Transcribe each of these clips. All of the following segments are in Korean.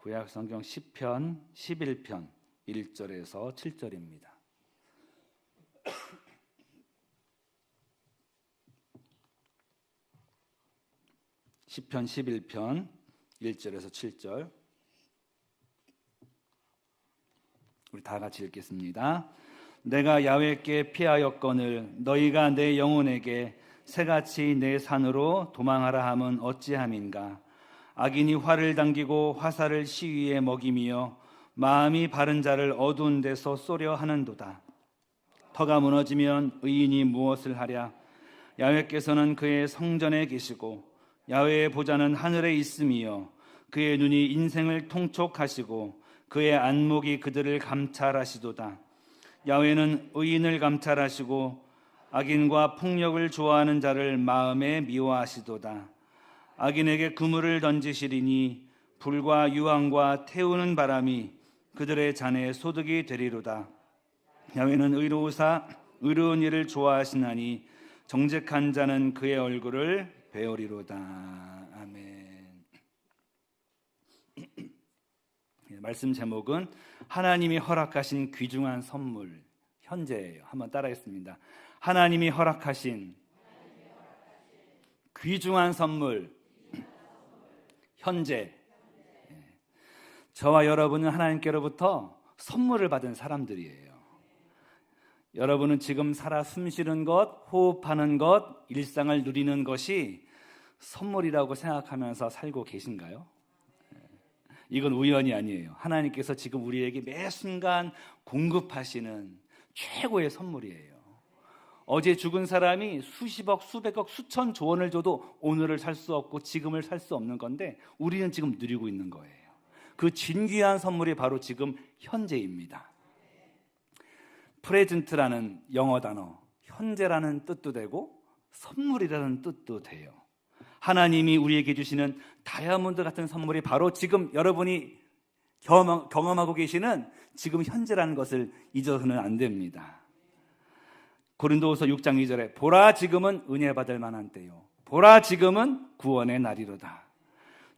구약 성경 10편 11편 1절에서 7절입니다. 시편 11편 1절에서 7절 우리 다 같이 읽겠습니다. 내가 야외께 피하였거늘 너희가 내 영혼에게 새같이 내 산으로 도망하라 함은 어찌함인가 악인이 활을 당기고 화살을 시위에 먹이며 마음이 바른 자를 어두운 데서 쏘려 하는도다. 터가 무너지면 의인이 무엇을 하랴? 야외께서는 그의 성전에 계시고 야외의 보좌는 하늘에 있으며 그의 눈이 인생을 통촉하시고 그의 안목이 그들을 감찰하시도다. 야외는 의인을 감찰하시고 악인과 폭력을 좋아하는 자를 마음에 미워하시도다. 악인에게 그물을 던지시리니 불과 유황과 태우는 바람이 그들의 잔에 소득이 되리로다. 야외는 의로우사 의로운 일을 좋아하시나니 정직한 자는 그의 얼굴을 배우리로다. 아멘. 말씀 제목은 하나님이 허락하신 귀중한 선물 현재예요. 한번 따라하겠습니다. 하나님이 허락하신 귀중한 선물 현재 예. 저와 여러분은 하나님께로부터 선물을 받은 사람들이에요. 여러분은 지금 살아 숨쉬는 것, 호흡하는 것, 일상을 누리는 것이 선물이라고 생각하면서 살고 계신가요? 이건 우연이 아니에요. 하나님께서 지금 우리에게 매 순간 공급하시는 최고의 선물이에요. 어제 죽은 사람이 수십억, 수백억, 수천 조원을 줘도 오늘을 살 수 없고 지금을 살 수 없는 건데 우리는 지금 누리고 있는 거예요. 그 진귀한 선물이 바로 지금 현재입니다. 프레젠트라는 영어 단어, 현재라는 뜻도 되고 선물이라는 뜻도 돼요. 하나님이 우리에게 주시는 다이아몬드 같은 선물이 바로 지금 여러분이 경험하고 계시는 지금 현재라는 것을 잊어서는 안 됩니다. 고린도후서 6장 2절에 보라 지금은 은혜 받을 만한 때요. 보라 지금은 구원의 날이로다.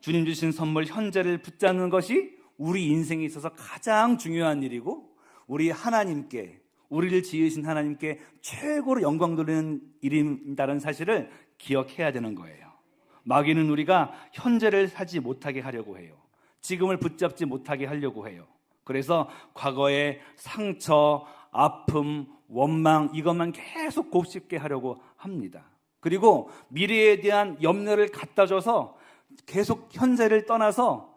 주님 주신 선물 현재를 붙잡는 것이 우리 인생에 있어서 가장 중요한 일이고 우리 하나님께 우리를 지으신 하나님께 최고로 영광 돌리는 일이다는 사실을 기억해야 되는 거예요. 마귀는 우리가 현재를 사지 못하게 하려고 해요. 지금을 붙잡지 못하게 하려고 해요. 그래서 과거의 상처, 아픔, 원망 이것만 계속 곱씹게 하려고 합니다. 그리고 미래에 대한 염려를 갖다 줘서 계속 현재를 떠나서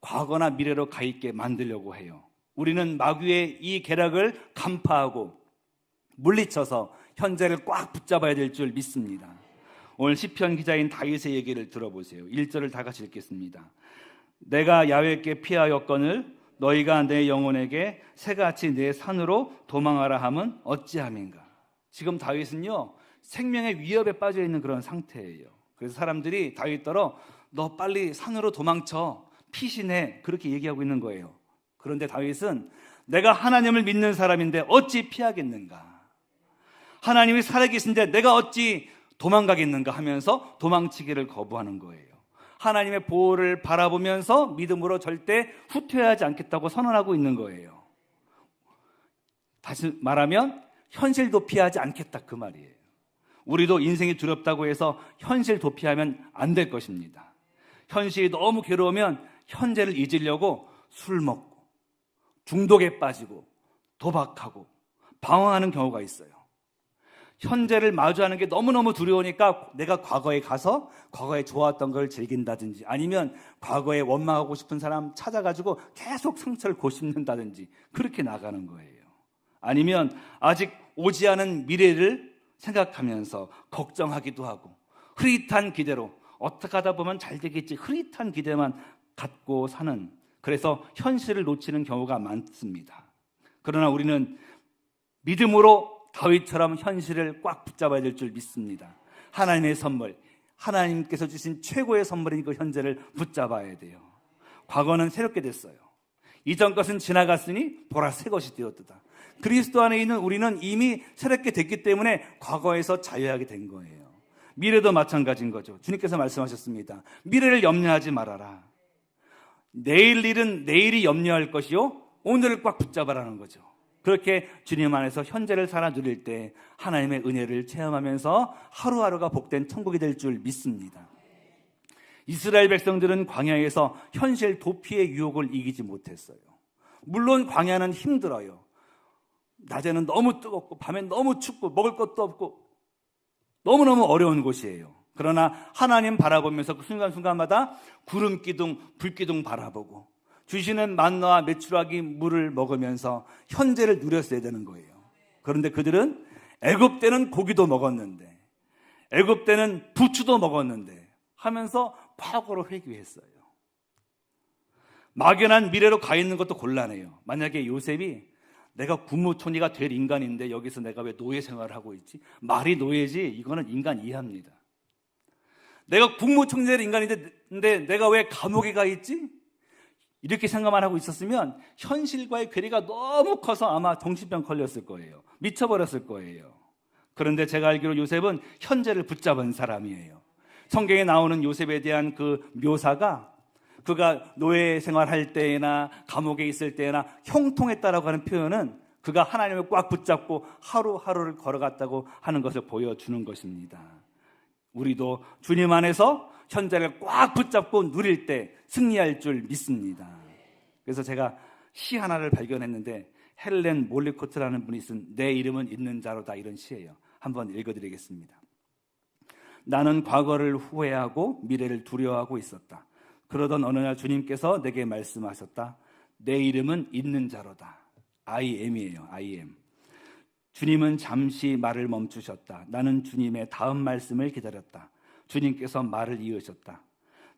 과거나 미래로 가 있게 만들려고 해요. 우리는 마귀의 이 계략을 간파하고 물리쳐서 현재를 꽉 붙잡아야 될 줄 믿습니다. 오늘 시편 기자인 다윗의 얘기를 들어보세요. 1절을 다 같이 읽겠습니다. 내가 야외께 피하였거늘 너희가 내 영혼에게 새같이 내 산으로 도망하라 함은 어찌함인가? 지금 다윗은요 생명의 위협에 빠져 있는 그런 상태예요. 그래서 사람들이 다윗더러 너 빨리 산으로 도망쳐 피신해 그렇게 얘기하고 있는 거예요. 그런데 다윗은 내가 하나님을 믿는 사람인데 어찌 피하겠는가? 하나님이 살아계신데 내가 어찌 도망가겠는가 하면서 도망치기를 거부하는 거예요. 하나님의 보호를 바라보면서 믿음으로 절대 후퇴하지 않겠다고 선언하고 있는 거예요. 다시 말하면 현실 도피하지 않겠다 그 말이에요. 우리도 인생이 두렵다고 해서 현실 도피하면 안 될 것입니다. 현실이 너무 괴로우면 현재를 잊으려고 술 먹고 중독에 빠지고 도박하고 방황하는 경우가 있어요. 현재를 마주하는 게 너무너무 두려우니까 내가 과거에 가서 과거에 좋았던 걸 즐긴다든지 아니면 과거에 원망하고 싶은 사람 찾아가지고 계속 상처를 고심는다든지 그렇게 나가는 거예요. 아니면 아직 오지 않은 미래를 생각하면서 걱정하기도 하고 흐릿한 기대로 어떻게 하다 보면 잘 되겠지 흐릿한 기대만 갖고 사는 그래서 현실을 놓치는 경우가 많습니다. 그러나 우리는 믿음으로 다윗처럼 현실을 꽉 붙잡아야 될 줄 믿습니다. 하나님의 선물, 하나님께서 주신 최고의 선물인 그 현재를 붙잡아야 돼요. 과거는 새롭게 됐어요. 이전 것은 지나갔으니 보라 새 것이 되었다. 그리스도 안에 있는 우리는 이미 새롭게 됐기 때문에 과거에서 자유하게 된 거예요. 미래도 마찬가지인 거죠. 주님께서 말씀하셨습니다. 미래를 염려하지 말아라. 내일 일은 내일이 염려할 것이요. 오늘을 꽉 붙잡아라는 거죠. 그렇게 주님 안에서 현재를 살아 누릴 때 하나님의 은혜를 체험하면서 하루하루가 복된 천국이 될 줄 믿습니다. 이스라엘 백성들은 광야에서 현실 도피의 유혹을 이기지 못했어요. 물론 광야는 힘들어요. 낮에는 너무 뜨겁고 밤엔 너무 춥고 먹을 것도 없고 너무너무 어려운 곳이에요. 그러나 하나님 바라보면서 그 순간순간마다 구름 기둥, 불 기둥 바라보고 주시는 만나와 메추라기 물을 먹으면서 현재를 누렸어야 되는 거예요. 그런데 그들은 애굽 때는 고기도 먹었는데 애굽 때는 부추도 먹었는데 하면서 과거로 회귀했어요. 막연한 미래로 가 있는 것도 곤란해요. 만약에 요셉이 내가 국무총리가 될 인간인데 여기서 내가 왜 노예 생활을 하고 있지? 말이 노예지 이거는 인간 이해합니다. 내가 국무총리 될 인간인데 내가 왜 감옥에 가 있지? 이렇게 생각만 하고 있었으면 현실과의 괴리가 너무 커서 아마 정신병 걸렸을 거예요. 미쳐버렸을 거예요. 그런데 제가 알기로 요셉은 현재를 붙잡은 사람이에요. 성경에 나오는 요셉에 대한 그 묘사가 그가 노예 생활할 때나 감옥에 있을 때나 형통했다라고 하는 표현은 그가 하나님을 꽉 붙잡고 하루하루를 걸어갔다고 하는 것을 보여주는 것입니다. 우리도 주님 안에서 현재를 꽉 붙잡고 누릴 때 승리할 줄 믿습니다. 그래서 제가 시 하나를 발견했는데 헬렌 몰리코트라는 분이 쓴 내 이름은 있는 자로다 이런 시예요. 한번 읽어드리겠습니다. 나는 과거를 후회하고 미래를 두려워하고 있었다. 그러던 어느 날 주님께서 내게 말씀하셨다. 내 이름은 있는 자로다. I am이에요. I am. 주님은 잠시 말을 멈추셨다. 나는 주님의 다음 말씀을 기다렸다. 주님께서 말을 이으셨다.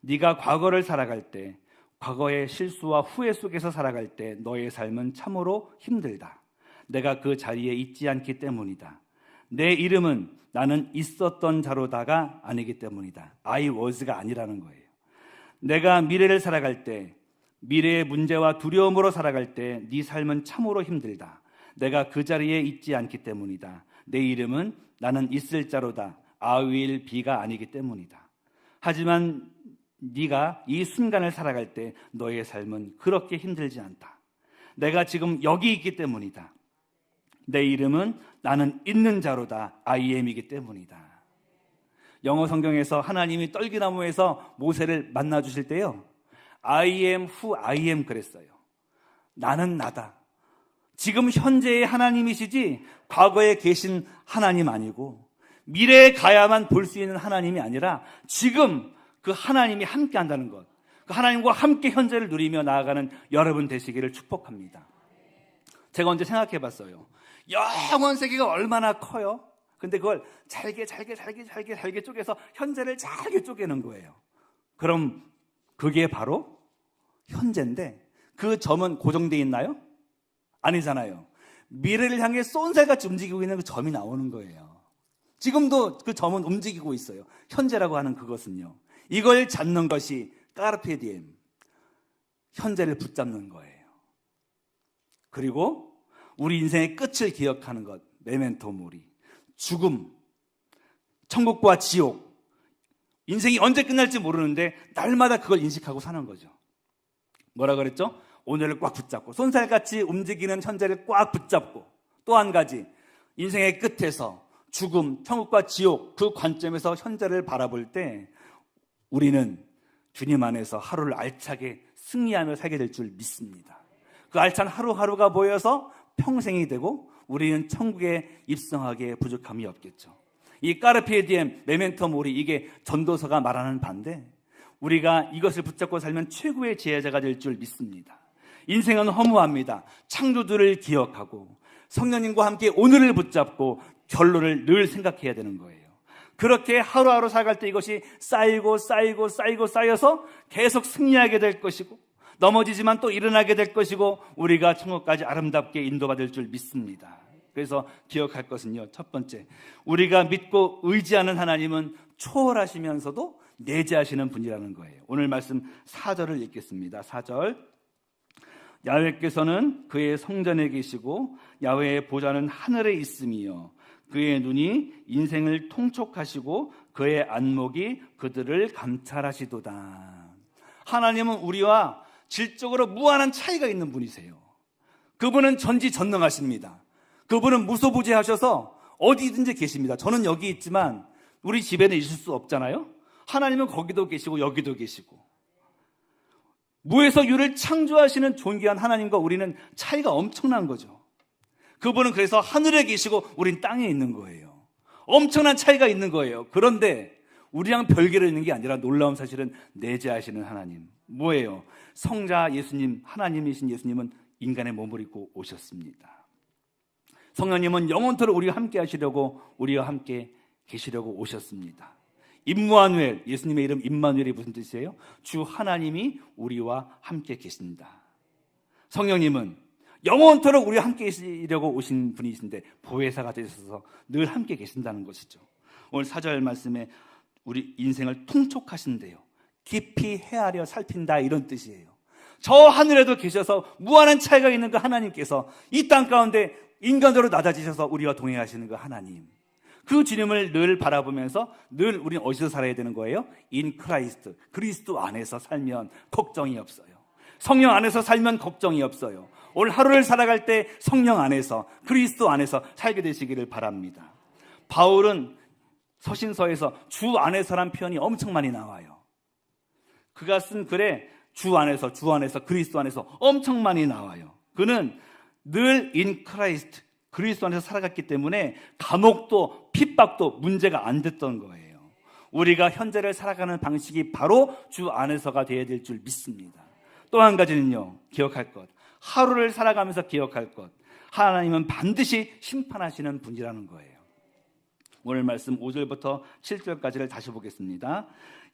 네가 과거를 살아갈 때, 과거의 실수와 후회 속에서 살아갈 때 너의 삶은 참으로 힘들다. 내가 그 자리에 있지 않기 때문이다. 내 이름은 나는 있었던 자로다가 아니기 때문이다. I was가 아니라는 거예요. 내가 미래를 살아갈 때, 미래의 문제와 두려움으로 살아갈 때 네 삶은 참으로 힘들다. 내가 그 자리에 있지 않기 때문이다. 내 이름은 나는 있을 자로다. 아윌 비가 아니기 때문이다. 하지만 네가 이 순간을 살아갈 때 너의 삶은 그렇게 힘들지 않다. 내가 지금 여기 있기 때문이다. 내 이름은 나는 있는 자로다. I am이기 때문이다. 영어 성경에서 하나님이 떨기나무에서 모세를 만나 주실 때요. I am who I am 그랬어요. 나는 나다. 지금 현재의 하나님이시지 과거에 계신 하나님 아니고 미래에 가야만 볼 수 있는 하나님이 아니라 지금 그 하나님이 함께 한다는 것. 그 하나님과 함께 현재를 누리며 나아가는 여러분 되시기를 축복합니다. 제가 언제 생각해 봤어요. 영원 세계가 얼마나 커요? 근데 그걸 잘게 잘게 잘게 잘게 잘게 쪼개서 현재를 잘게 쪼개는 거예요. 그럼 그게 바로 현재인데 그 점은 고정되어 있나요? 아니잖아요. 미래를 향해 쏜살같이 움직이고 있는 그 점이 나오는 거예요. 지금도 그 점은 움직이고 있어요. 현재라고 하는 그것은요. 이걸 잡는 것이 까르페디엠. 현재를 붙잡는 거예요. 그리고 우리 인생의 끝을 기억하는 것. 메멘토 모리. 죽음, 천국과 지옥, 인생이 언제 끝날지 모르는데 날마다 그걸 인식하고 사는 거죠. 뭐라 그랬죠? 오늘을 꽉 붙잡고 손살같이 움직이는 현재를 꽉 붙잡고 또 한 가지 인생의 끝에서 죽음, 천국과 지옥 그 관점에서 현재를 바라볼 때 우리는 주님 안에서 하루를 알차게 승리하며 살게 될 줄 믿습니다. 그 알찬 하루하루가 모여서 평생이 되고 우리는 천국에 입성하기에 부족함이 없겠죠. 이 까르피에 디엠 메멘토 모리 이게 전도서가 말하는 반대. 우리가 이것을 붙잡고 살면 최고의 지혜자가 될 줄 믿습니다. 인생은 허무합니다. 창조들을 기억하고 성령님과 함께 오늘을 붙잡고 결론을 늘 생각해야 되는 거예요. 그렇게 하루하루 살아갈 때 이것이 쌓이고 쌓이고 쌓이고 쌓여서 계속 승리하게 될 것이고 넘어지지만 또 일어나게 될 것이고 우리가 천국까지 아름답게 인도받을 줄 믿습니다. 그래서 기억할 것은요. 첫 번째, 우리가 믿고 의지하는 하나님은 초월하시면서도 내재하시는 분이라는 거예요. 오늘 말씀 4절을 읽겠습니다. 4절. 야훼께서는 그의 성전에 계시고 야훼의 보좌는 하늘에 있으며 그의 눈이 인생을 통촉하시고 그의 안목이 그들을 감찰하시도다. 하나님은 우리와 질적으로 무한한 차이가 있는 분이세요. 그분은 전지전능하십니다. 그분은 무소부지하셔서 어디든지 계십니다. 저는 여기 있지만 우리 집에는 있을 수 없잖아요. 하나님은 거기도 계시고 여기도 계시고 무에서 유를 창조하시는 존귀한 하나님과 우리는 차이가 엄청난 거죠. 그분은 그래서 하늘에 계시고 우린 땅에 있는 거예요. 엄청난 차이가 있는 거예요. 그런데 우리랑 별개로 있는 게 아니라 놀라운 사실은 내재하시는 하나님. 뭐예요? 성자 예수님, 하나님이신 예수님은 인간의 몸을 입고 오셨습니다. 성령님은 영원토록 우리와 함께 하시려고 우리와 함께 계시려고 오셨습니다. 임마누엘, 예수님의 이름 임마누엘이 무슨 뜻이에요? 주 하나님이 우리와 함께 계신다. 성령님은 영원토록 우리와 함께 계시려고 오신 분이신데 보혜사가 되셔서 늘 함께 계신다는 것이죠. 오늘 사절 말씀에 우리 인생을 통촉하신대요. 깊이 헤아려 살핀다 이런 뜻이에요. 저 하늘에도 계셔서 무한한 차이가 있는 그 하나님께서 이 땅 가운데 인간으로 낮아지셔서 우리와 동행하시는 그 하나님. 그 주님을 늘 바라보면서 늘 우리는 어디서 살아야 되는 거예요? 인 크라이스트. 그리스도 안에서 살면 걱정이 없어요. 성령 안에서 살면 걱정이 없어요. 올 하루를 살아갈 때 성령 안에서 그리스도 안에서 살게 되시기를 바랍니다. 바울은 서신서에서 주 안에서란 표현이 엄청 많이 나와요. 그가 쓴 글에 주 안에서 주 안에서 그리스도 안에서 엄청 많이 나와요. 그는 늘 인 크라이스트 그리스도 안에서 살아갔기 때문에 감옥도 핍박도 문제가 안 됐던 거예요. 우리가 현재를 살아가는 방식이 바로 주 안에서가 되어야 될 줄 믿습니다. 또 한 가지는요. 기억할 것. 하루를 살아가면서 기억할 것. 하나님은 반드시 심판하시는 분이라는 거예요. 오늘 말씀 5절부터 7절까지를 다시 보겠습니다.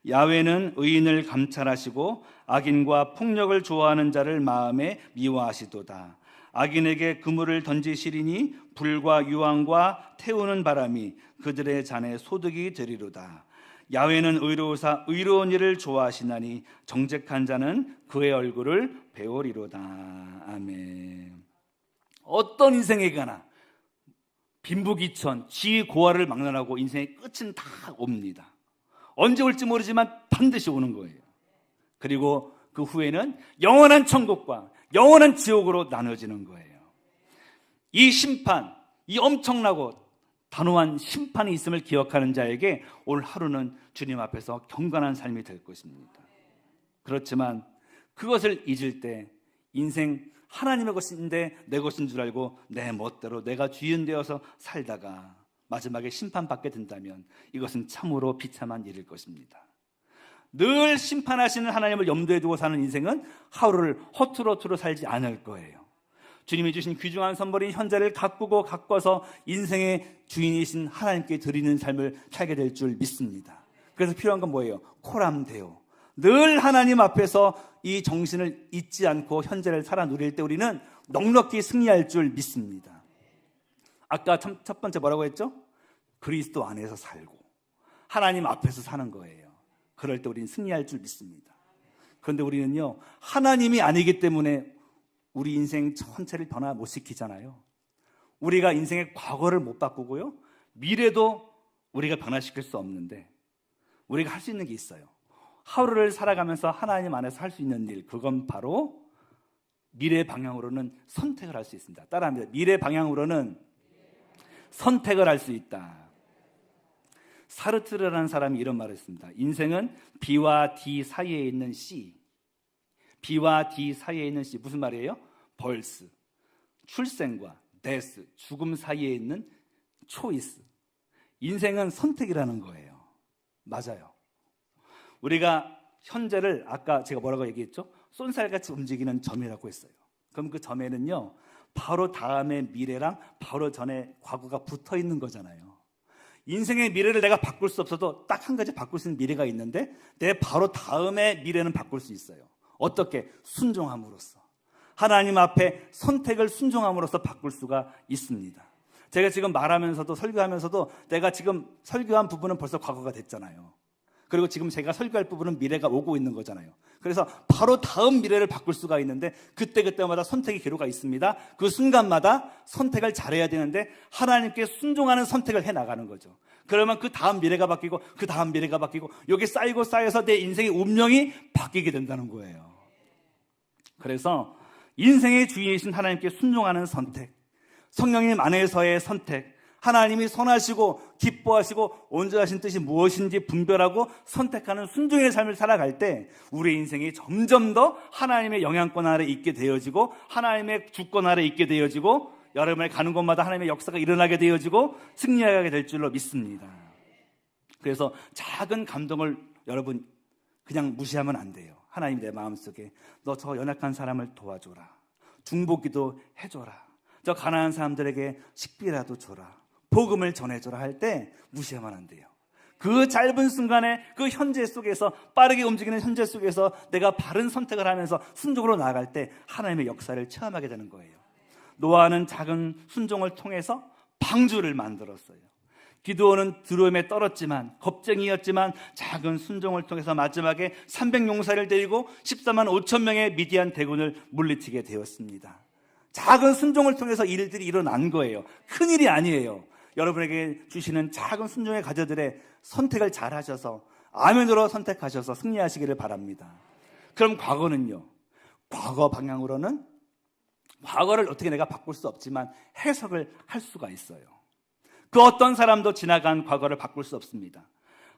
야외는 의인을 감찰하시고 악인과 폭력을 좋아하는 자를 마음에 미워하시도다. 악인에게 그물을 던지시리니 불과 유황과 태우는 바람이 그들의 잔에 소득이 되리로다. 야외는 의로우사 의로운 일을 좋아하시나니 정직한 자는 그의 얼굴을 배우리로다. 아멘. 어떤 인생에 가나 빈부귀천, 지고화를 막론하고 인생의 끝은 다 옵니다. 언제 올지 모르지만 반드시 오는 거예요. 그리고 그 후에는 영원한 천국과 영원한 지옥으로 나눠지는 거예요. 이 심판, 이 엄청나고 단호한 심판이 있음을 기억하는 자에게 오늘 하루는 주님 앞에서 경건한 삶이 될 것입니다. 그렇지만 그것을 잊을 때 인생 하나님의 것인데 내 것인 줄 알고 내 멋대로 내가 주인 되어서 살다가 마지막에 심판받게 된다면 이것은 참으로 비참한 일일 것입니다. 늘 심판하시는 하나님을 염두에 두고 사는 인생은 하루를 허투루허투루 살지 않을 거예요. 주님이 주신 귀중한 선물인 현재를 가꾸고 가꿔서 인생의 주인이신 하나님께 드리는 삶을 살게 될 줄 믿습니다. 그래서 필요한 건 뭐예요? 코람데오. 늘 하나님 앞에서 이 정신을 잊지 않고 현재를 살아 누릴 때 우리는 넉넉히 승리할 줄 믿습니다. 아까 첫, 첫 번째 뭐라고 했죠? 그리스도 안에서 살고 하나님 앞에서 사는 거예요. 그럴 때 우리는 승리할 줄 믿습니다. 그런데 우리는요, 하나님이 아니기 때문에 우리 인생 전체를 변화 못 시키잖아요. 우리가 인생의 과거를 못 바꾸고요. 미래도 우리가 변화시킬 수 없는데 우리가 할 수 있는 게 있어요. 하루를 살아가면서 하나님 안에서 할 수 있는 일, 그건 바로 미래 방향으로는 선택을 할 수 있습니다. 따라합니다. 미래 방향으로는 선택을 할 수 있다. 사르트르라는 사람이 이런 말을 했습니다. 인생은 B와 D 사이에 있는 C. B와 D 사이에 있는 C. 무슨 말이에요? 벌스. 출생과 데스. 죽음 사이에 있는 초이스. 인생은 선택이라는 거예요. 맞아요. 우리가 현재를 아까 제가 뭐라고 얘기했죠? 쏜살같이 움직이는 점이라고 했어요. 그럼 그 점에는요, 바로 다음의 미래랑 바로 전에 과거가 붙어 있는 거잖아요. 인생의 미래를 내가 바꿀 수 없어도 딱 한 가지 바꿀 수 있는 미래가 있는데 내 바로 다음의 미래는 바꿀 수 있어요. 어떻게? 순종함으로써. 하나님 앞에 선택을 순종함으로써 바꿀 수가 있습니다. 제가 지금 말하면서도 설교하면서도 내가 지금 설교한 부분은 벌써 과거가 됐잖아요. 그리고 지금 제가 설교할 부분은 미래가 오고 있는 거잖아요. 그래서 바로 다음 미래를 바꿀 수가 있는데 그때그때마다 선택의 기로가 있습니다. 그 순간마다 선택을 잘해야 되는데 하나님께 순종하는 선택을 해 나가는 거죠. 그러면 그 다음 미래가 바뀌고 그 다음 미래가 바뀌고 여기 쌓이고 쌓여서 내 인생의 운명이 바뀌게 된다는 거예요. 그래서 인생의 주인이신 하나님께 순종하는 선택, 성령님 안에서의 선택, 하나님이 선하시고 기뻐하시고 온전하신 뜻이 무엇인지 분별하고 선택하는 순종의 삶을 살아갈 때 우리 인생이 점점 더 하나님의 영향권 아래 있게 되어지고 하나님의 주권 아래 있게 되어지고 여러분의 가는 곳마다 하나님의 역사가 일어나게 되어지고 승리하게 될 줄로 믿습니다. 그래서 작은 감동을 여러분 그냥 무시하면 안 돼요. 하나님이 내 마음속에 너 저 연약한 사람을 도와줘라. 중보기도 해줘라. 저 가난한 사람들에게 식비라도 줘라. 복음을 전해줘라 할 때 무시하면 안 돼요. 그 짧은 순간에 그 현재 속에서 빠르게 움직이는 현재 속에서 내가 바른 선택을 하면서 순종으로 나아갈 때 하나님의 역사를 체험하게 되는 거예요. 노아는 작은 순종을 통해서 방주를 만들었어요. 기도원은 두려움에 떨었지만 겁쟁이였지만 작은 순종을 통해서 마지막에 300용사를 데리고 14만 5천 명의 미디안 대군을 물리치게 되었습니다. 작은 순종을 통해서 일들이 일어난 거예요. 큰 일이 아니에요. 여러분에게 주시는 작은 순종의 가져들의 선택을 잘 하셔서 아멘으로 선택하셔서 승리하시기를 바랍니다. 그럼 과거는요. 과거 방향으로는 과거를 어떻게 내가 바꿀 수 없지만 해석을 할 수가 있어요. 그 어떤 사람도 지나간 과거를 바꿀 수 없습니다.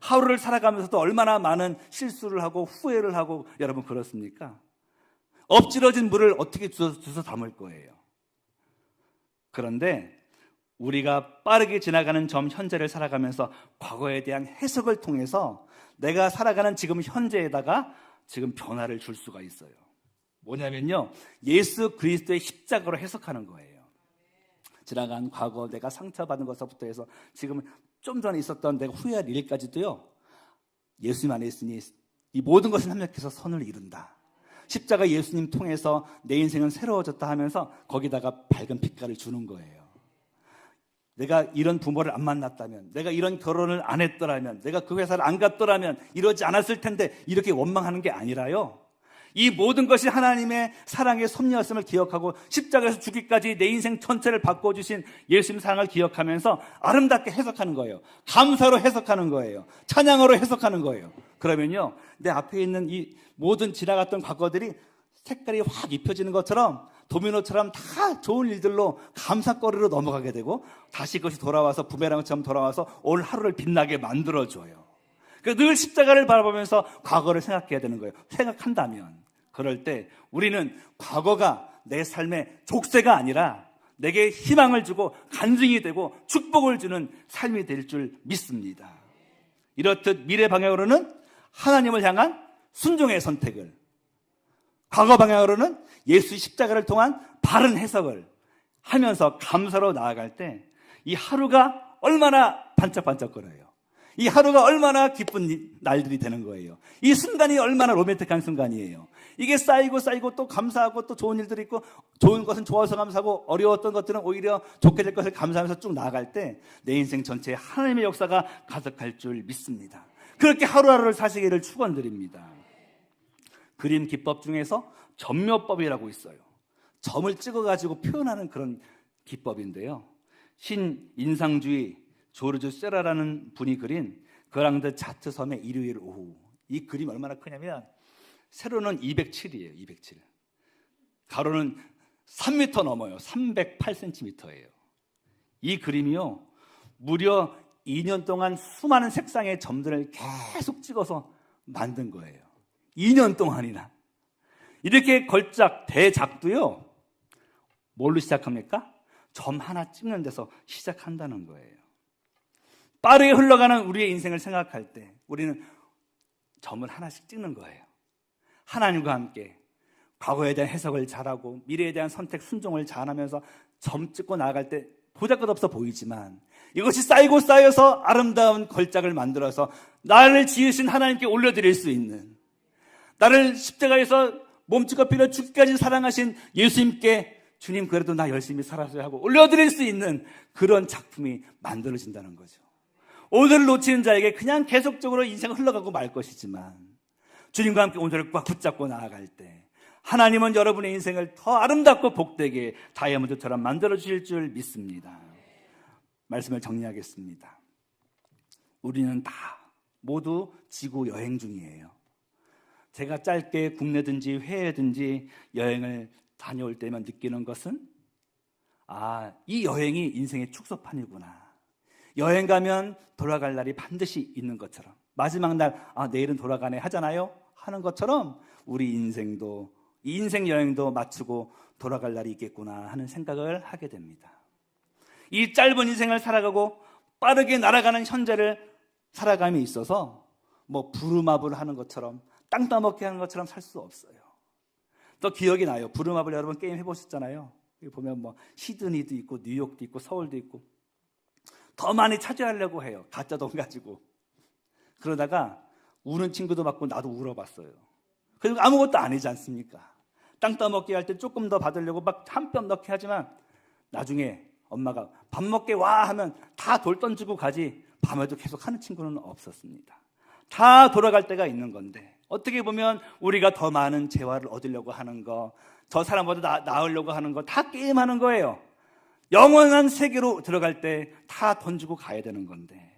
하루를 살아가면서도 얼마나 많은 실수를 하고 후회를 하고 여러분 그렇습니까? 엎질러진 물을 어떻게 주워, 주워 담을 거예요. 그런데 우리가 빠르게 지나가는 점 현재를 살아가면서 과거에 대한 해석을 통해서 내가 살아가는 지금 현재에다가 지금 변화를 줄 수가 있어요. 뭐냐면요. 예수 그리스도의 십자가로 해석하는 거예요. 지나간 과거 내가 상처받은 것부터 해서 지금 좀 전에 있었던 내가 후회할 일까지도요. 예수님 안에 있으니 이 모든 것을 합력해서 선을 이룬다. 십자가 예수님 통해서 내 인생은 새로워졌다 하면서 거기다가 밝은 빛깔을 주는 거예요. 내가 이런 부모를 안 만났다면, 내가 이런 결혼을 안 했더라면, 내가 그 회사를 안 갔더라면 이러지 않았을 텐데 이렇게 원망하는 게 아니라요. 이 모든 것이 하나님의 사랑의 섭리였음을 기억하고 십자가에서 죽기까지 내 인생 전체를 바꿔주신 예수님 사랑을 기억하면서 아름답게 해석하는 거예요. 감사로 해석하는 거예요. 찬양으로 해석하는 거예요. 그러면요, 내 앞에 있는 이 모든 지나갔던 과거들이 색깔이 확 입혀지는 것처럼 도미노처럼 다 좋은 일들로 감사거리로 넘어가게 되고 다시 그것이 돌아와서 부메랑처럼 돌아와서 올 하루를 빛나게 만들어줘요. 그러니까 늘 십자가를 바라보면서 과거를 생각해야 되는 거예요. 생각한다면. 그럴 때 우리는 과거가 내 삶의 족쇄가 아니라 내게 희망을 주고 간증이 되고 축복을 주는 삶이 될 줄 믿습니다. 이렇듯 미래 방향으로는 하나님을 향한 순종의 선택을, 과거 방향으로는 예수 십자가를 통한 바른 해석을 하면서 감사로 나아갈 때 이 하루가 얼마나 반짝반짝거려요. 이 하루가 얼마나 기쁜 날들이 되는 거예요. 이 순간이 얼마나 로맨틱한 순간이에요. 이게 쌓이고 쌓이고 또 감사하고 또 좋은 일들이 있고 좋은 것은 좋아서 감사하고 어려웠던 것들은 오히려 좋게 될 것을 감사하면서 쭉 나아갈 때 내 인생 전체에 하나님의 역사가 가득할 줄 믿습니다. 그렇게 하루하루를 사시기를 축원드립니다. 그림 기법 중에서 점묘법이라고 있어요. 점을 찍어 가지고 표현하는 그런 기법인데요. 신인상주의 조르주 세라라는 분이 그린 그랑드 자트 섬의 일요일 오후. 이 그림 얼마나 크냐면 세로는 207이에요. 207. 가로는 3m 넘어요. 308cm예요. 이 그림이요. 무려 2년 동안 수많은 색상의 점들을 계속 찍어서 만든 거예요. 2년 동안이나. 이렇게 걸작 대작도요. 뭘로 시작합니까? 점 하나 찍는 데서 시작한다는 거예요. 빠르게 흘러가는 우리의 인생을 생각할 때 우리는 점을 하나씩 찍는 거예요. 하나님과 함께 과거에 대한 해석을 잘하고 미래에 대한 선택 순종을 잘하면서 점 찍고 나아갈 때 보잘것없어 보이지만 이것이 쌓이고 쌓여서 아름다운 걸작을 만들어서 나를 지으신 하나님께 올려드릴 수 있는 나를 십자가에서 몸짓과 피로 죽기까지 사랑하신 예수님께 주님 그래도 나 열심히 살았어야 하고 올려드릴 수 있는 그런 작품이 만들어진다는 거죠. 오늘을 놓치는 자에게 그냥 계속적으로 인생을 흘러가고 말 것이지만 주님과 함께 오늘을 꽉 붙잡고 나아갈 때 하나님은 여러분의 인생을 더 아름답고 복되게 다이아몬드처럼 만들어 주실 줄 믿습니다. 말씀을 정리하겠습니다. 우리는 다 모두 지구 여행 중이에요. 제가 짧게 국내든지 해외든지 여행을 다녀올 때만 느끼는 것은 아, 이 여행이 인생의 축소판이구나. 여행 가면 돌아갈 날이 반드시 있는 것처럼 마지막 날 아, 내일은 돌아가네 하잖아요. 하는 것처럼 우리 인생도 이 인생 여행도 마치고 돌아갈 날이 있겠구나 하는 생각을 하게 됩니다. 이 짧은 인생을 살아가고 빠르게 날아가는 현재를 살아감에 있어서 뭐 부루마블 하는 것처럼 땅 따먹게 하는 것처럼 살 수 없어요. 또 기억이 나요. 부루마블 여러분 게임 해보셨잖아요. 보면 뭐 시드니도 있고 뉴욕도 있고 서울도 있고 더 많이 차지하려고 해요. 가짜 돈 가지고. 그러다가 우는 친구도 받고 나도 울어봤어요. 그리고 아무것도 아니지 않습니까? 땅 따먹게 할때 조금 더 받으려고 막 한 뼘 넣게 하지만 나중에 엄마가 밥 먹게 와 하면 다 돌 던지고 가지 밤에도 계속 하는 친구는 없었습니다. 다 돌아갈 때가 있는 건데 어떻게 보면 우리가 더 많은 재화를 얻으려고 하는 거, 저 사람보다 나, 나으려고 하는 거 다 게임하는 거예요. 영원한 세계로 들어갈 때 다 던지고 가야 되는 건데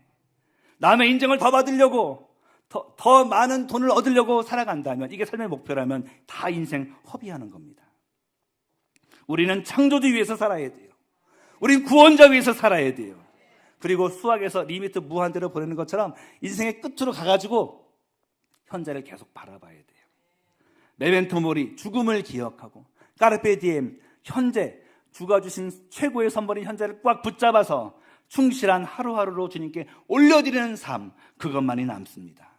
남의 인정을 더 받으려고 더, 더 많은 돈을 얻으려고 살아간다면 이게 삶의 목표라면 다 인생 허비하는 겁니다. 우리는 창조주 위해서 살아야 돼요. 우린 구원자 위해서 살아야 돼요. 그리고 수학에서 리미트 무한대로 보내는 것처럼 인생의 끝으로 가가지고 현재를 계속 바라봐야 돼요. 메멘토 모리 죽음을 기억하고 까르페 디엠 현재 주가 주신 최고의 선물인 현재를 꽉 붙잡아서 충실한 하루하루로 주님께 올려드리는 삶 그것만이 남습니다.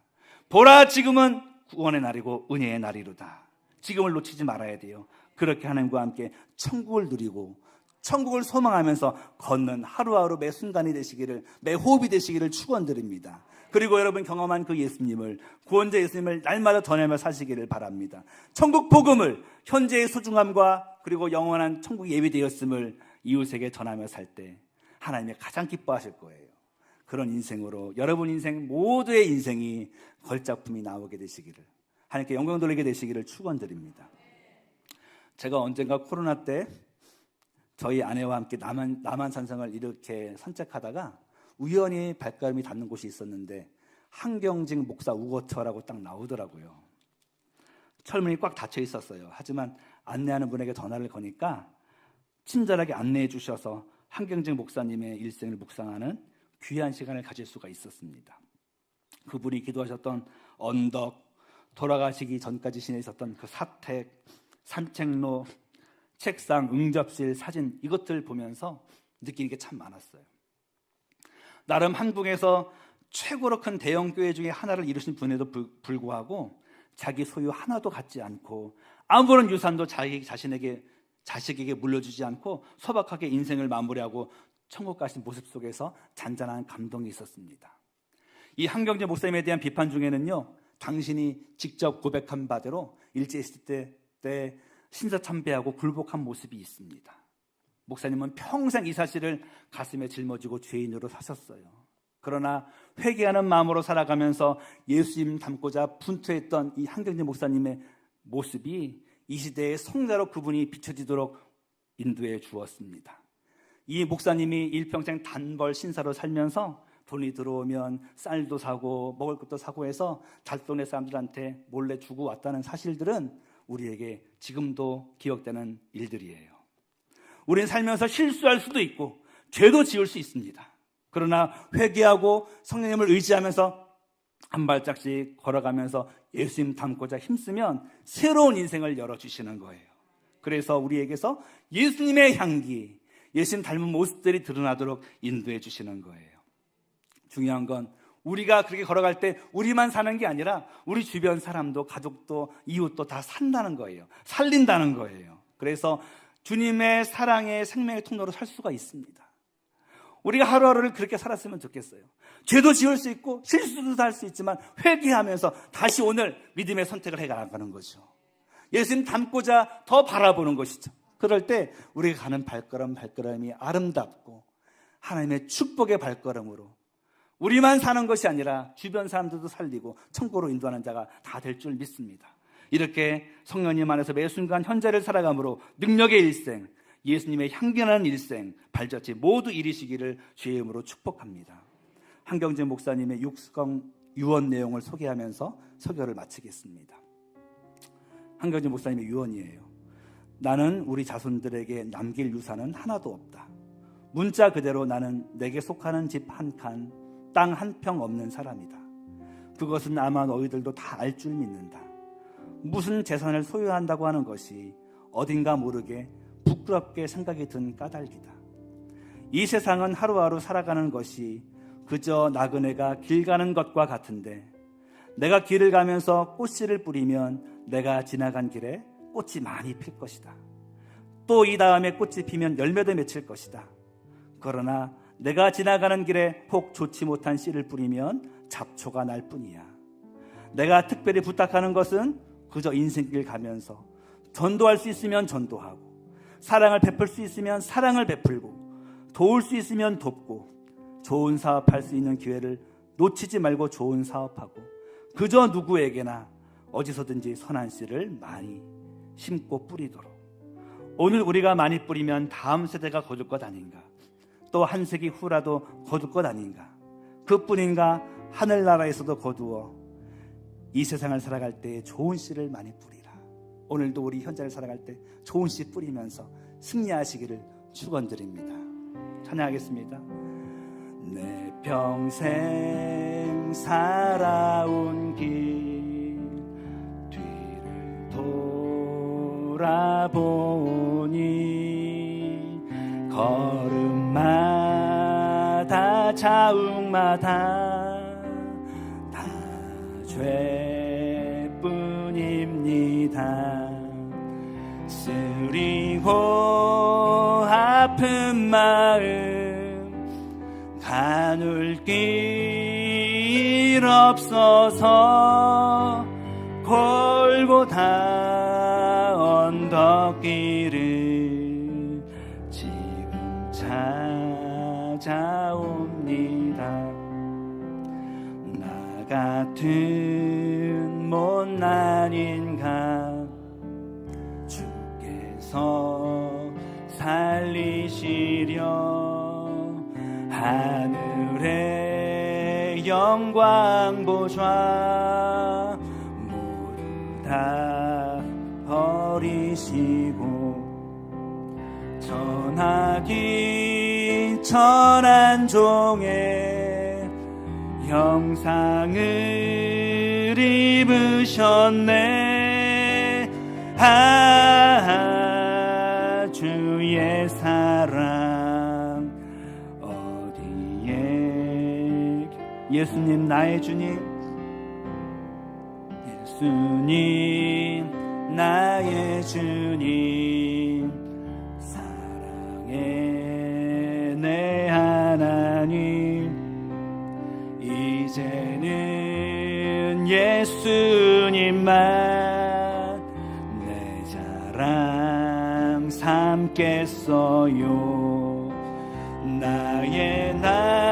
보라 지금은 구원의 날이고 은혜의 날이로다. 지금을 놓치지 말아야 돼요. 그렇게 하나님과 함께 천국을 누리고 천국을 소망하면서 걷는 하루하루 매 순간이 되시기를 매 호흡이 되시기를 축원드립니다. 그리고 여러분 경험한 그 예수님을 구원자 예수님을 날마다 전하며 사시기를 바랍니다. 천국 복음을 현재의 소중함과 그리고 영원한 천국 예비되었음을 이웃에게 전하며 살 때 하나님이 가장 기뻐하실 거예요. 그런 인생으로 여러분 인생 모두의 인생이 걸작품이 나오게 되시기를 하나님께 영광 돌리게 되시기를 축원드립니다. 제가 언젠가 코로나 때 저희 아내와 함께 남한 남한 산성을 이렇게 산책하다가 우연히 발걸음이 닿는 곳이 있었는데 한경직 목사 우거처라고 딱 나오더라고요. 철문이 꽉 닫혀 있었어요. 하지만 안내하는 분에게 전화를 거니까 친절하게 안내해 주셔서 한경직 목사님의 일생을 묵상하는 귀한 시간을 가질 수가 있었습니다. 그분이 기도하셨던 언덕, 돌아가시기 전까지 지내셨던 그 사택, 산책로, 책상, 응접실, 사진 이것들 보면서 느끼는 게 참 많았어요. 나름 한국에서 최고로 큰 대형 교회 중에 하나를 이루신 분에도 불구하고 자기 소유 하나도 갖지 않고 아무런 유산도 자기 자신에게 자식에게 물려주지 않고 소박하게 인생을 마무리하고 천국 가신 모습 속에서 잔잔한 감동이 있었습니다. 이 한경재 목사님에 대한 비판 중에는요, 당신이 직접 고백한 바대로 일제시대 때, 때 신사참배하고 굴복한 모습이 있습니다. 목사님은 평생 이 사실을 가슴에 짊어지고 죄인으로 사셨어요. 그러나 회개하는 마음으로 살아가면서 예수님 닮고자 분투했던 이 한경재 목사님의 모습이 이 시대의 성자로 그분이 비춰지도록 인도해 주었습니다. 이 목사님이 일평생 단벌 신사로 살면서 돈이 들어오면 쌀도 사고 먹을 것도 사고 해서 달동네 사람들한테 몰래 주고 왔다는 사실들은 우리에게 지금도 기억되는 일들이에요. 우리는 살면서 실수할 수도 있고 죄도 지을 수 있습니다. 그러나 회개하고 성령님을 의지하면서 한 발짝씩 걸어가면서 예수님 닮고자 힘쓰면 새로운 인생을 열어주시는 거예요. 그래서 우리에게서 예수님의 향기, 예수님 닮은 모습들이 드러나도록 인도해 주시는 거예요. 중요한 건 우리가 그렇게 걸어갈 때 우리만 사는 게 아니라 우리 주변 사람도 가족도 이웃도 다 산다는 거예요. 살린다는 거예요. 그래서 주님의 사랑의 생명의 통로로 살 수가 있습니다. 우리가 하루하루를 그렇게 살았으면 좋겠어요. 죄도 지을 수 있고 실수도 할 수 있지만 회개하면서 다시 오늘 믿음의 선택을 해 나가는 거죠. 예수님 닮고자 더 바라보는 것이죠. 그럴 때 우리가 가는 발걸음 발걸음이 아름답고 하나님의 축복의 발걸음으로 우리만 사는 것이 아니라 주변 사람들도 살리고 천국으로 인도하는 자가 다 될 줄 믿습니다. 이렇게 성령님 안에서 매 순간 현재를 살아감으로 능력의 일생, 예수님의 향기나는 일생, 발자취 모두 이루시기를 주의 이름으로 축복합니다. 한경재 목사님의 육성 유언 내용을 소개하면서 설교를 마치겠습니다. 한경재 목사님의 유언이에요. 나는 우리 자손들에게 남길 유산은 하나도 없다. 문자 그대로 나는 내게 속하는 집 한 칸, 땅 한 평 없는 사람이다. 그것은 아마 너희들도 다 알 줄 믿는다. 무슨 재산을 소유한다고 하는 것이 어딘가 모르게 부끄럽게 생각이 든 까닭이다. 이 세상은 하루하루 살아가는 것이 그저 나그네가 길 가는 것과 같은데 내가 길을 가면서 꽃씨를 뿌리면 내가 지나간 길에 꽃이 많이 필 것이다. 또 이 다음에 꽃이 피면 열매도 맺힐 것이다. 그러나 내가 지나가는 길에 혹 좋지 못한 씨를 뿌리면 잡초가 날 뿐이야. 내가 특별히 부탁하는 것은 그저 인생길 가면서 전도할 수 있으면 전도하고 사랑을 베풀 수 있으면 사랑을 베풀고 도울 수 있으면 돕고 좋은 사업할 수 있는 기회를 놓치지 말고 좋은 사업하고 그저 누구에게나 어디서든지 선한 씨를 많이 심고 뿌리도록. 오늘 우리가 많이 뿌리면 다음 세대가 거둘 것 아닌가? 또 한 세기 후라도 거둘 것 아닌가? 그뿐인가? 하늘나라에서도 거두어 이 세상을 살아갈 때 좋은 씨를 많이 뿌리라. 오늘도 우리 현장을 살아갈 때 좋은 씨 뿌리면서 승리하시기를 축원드립니다. 찬양하겠습니다. 내 평생 살아온 길 뒤를 돌아보니 걸음마다 자욱마다 다 죄뿐입니다 쓰리고 아픈 마음 가눌 길 없어서 골고다 언덕길을 지금 찾아옵니다. 나 같은 못난 인간 주께서 살리시려 하늘의 영광 보좌 모두 다 버리시고 전하기 천한 종의 형상을 입으셨네. 아 예수님 나의 주님. 예수님 나의 주님. 사랑의 내 하나님. 이제는 예수님만 내 자랑 삼겠어요. 나의 남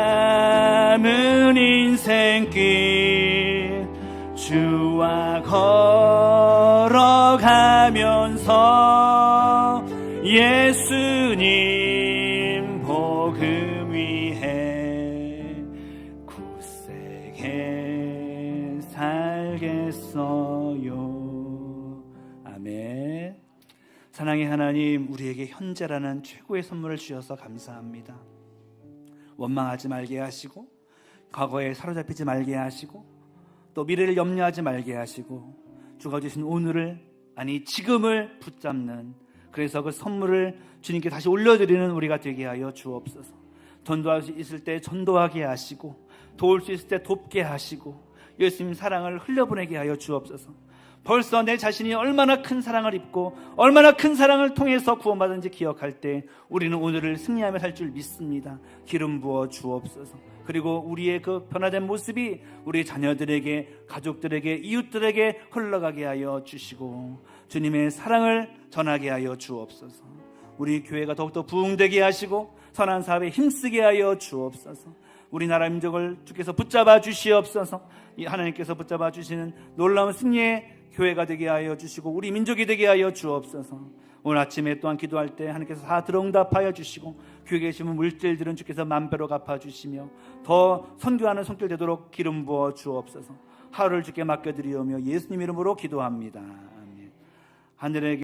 예수님 복음 위해 굳세게 살겠어요. 아멘. 사랑의 하나님, 우리에게 현재라는 최고의 선물을 주셔서 감사합니다. 원망하지 말게 하시고, 과거에 사로잡히지 말게 하시고, 또 미래를 염려하지 말게 하시고, 주가 주신 오늘을, 아니 지금을 붙잡는, 그래서 그 선물을 주님께 다시 올려드리는 우리가 되게 하여 주옵소서. 전도할 수 있을 때 전도하게 하시고, 도울 수 있을 때 돕게 하시고, 예수님 사랑을 흘려보내게 하여 주옵소서. 벌써 내 자신이 얼마나 큰 사랑을 입고 얼마나 큰 사랑을 통해서 구원받은지 기억할 때 우리는 오늘을 승리하며 살 줄 믿습니다. 기름 부어 주옵소서. 그리고 우리의 그 변화된 모습이 우리 자녀들에게 가족들에게 이웃들에게 흘러가게 하여 주시고 주님의 사랑을 전하게 하여 주옵소서. 우리 교회가 더욱더 부흥되게 하시고 선한 사업에 힘쓰게 하여 주옵소서. 우리나라 민족을 주께서 붙잡아 주시옵소서. 이 하나님께서 붙잡아 주시는 놀라운 승리의 교회가 되게 하여 주시고 우리 민족이 되게 하여 주옵소서. 오늘 아침에 또한 기도할 때 하나님께서 다 들어응답하여 주시고 교회 계시면 물질들은 주께서 만배로 갚아 주시며 더 선교하는 손길 되도록 기름 부어 주옵소서. 하루를 주께 맡겨 드리오며 예수님 이름으로 기도합니다. 아멘. 하늘에게